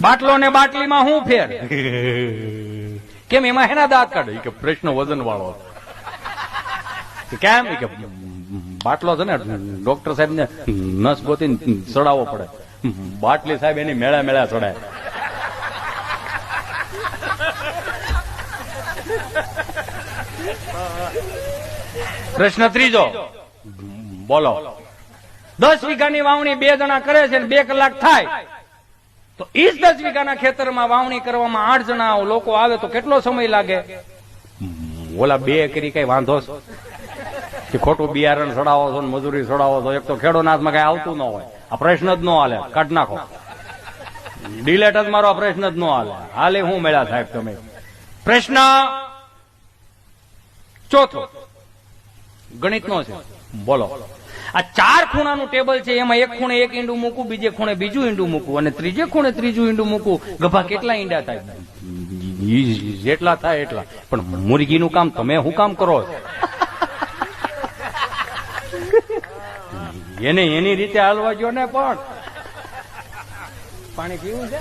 બાટલો ને બાટલીમાં હું ફેર? કેમ એમાં હેના દાંત કાઢે? કે પ્રશ્ન વજન વાળો કેમ કે બાટલો છે ને ડોક્ટર સાહેબ ને નસ ગોતી ચડાવવો પડે. બાટલી સાહેબ એની મેળા મેળા ચડાય પ્રશ્ન ત્રીજો. બોલો. દસ વીઘાની વાવણી બે જણા કરે છે ને બે કલાક થાય. તો એ જ દસ વીઘાના ખેતરમાં વાવણી કરવામાં આઠ જણા લોકો આવે તો કેટલો સમય લાગે? ઓલા બે કરી કઈ વાંધો કે ખોટું બિયારણ સડાવો છો મજૂરી સડાવો છો? એક તો ખેડો નાથમાં કઈ આવતું ન હોય. આ પ્રશ્ન જ ન હાલે. કાઢ નાખો. ડિલેટ જ મારો પ્રશ્ન જ ન હાલે. હાલે હું મેળા સાહેબ તમે? પ્રશ્ન ચોથો. ગણિતનો છે. બોલો. આ ચાર ખૂણાનું ટેબલ છે, એમાં એક ખૂણે એક ઈંડું મૂકું, બીજે ખૂણે બીજું ઈંડું મૂકું અને ત્રીજે ખૂણે ત્રીજું ઈંડું મૂકું. ગભા, કેટલા ઈંડા થાય? જેટલા થાય એટલા. પણ મુરગીનું કામ તમે શું કામ કરો? એને એની રીતે હાલવા જો ને પણ. પાણી પીવું છે?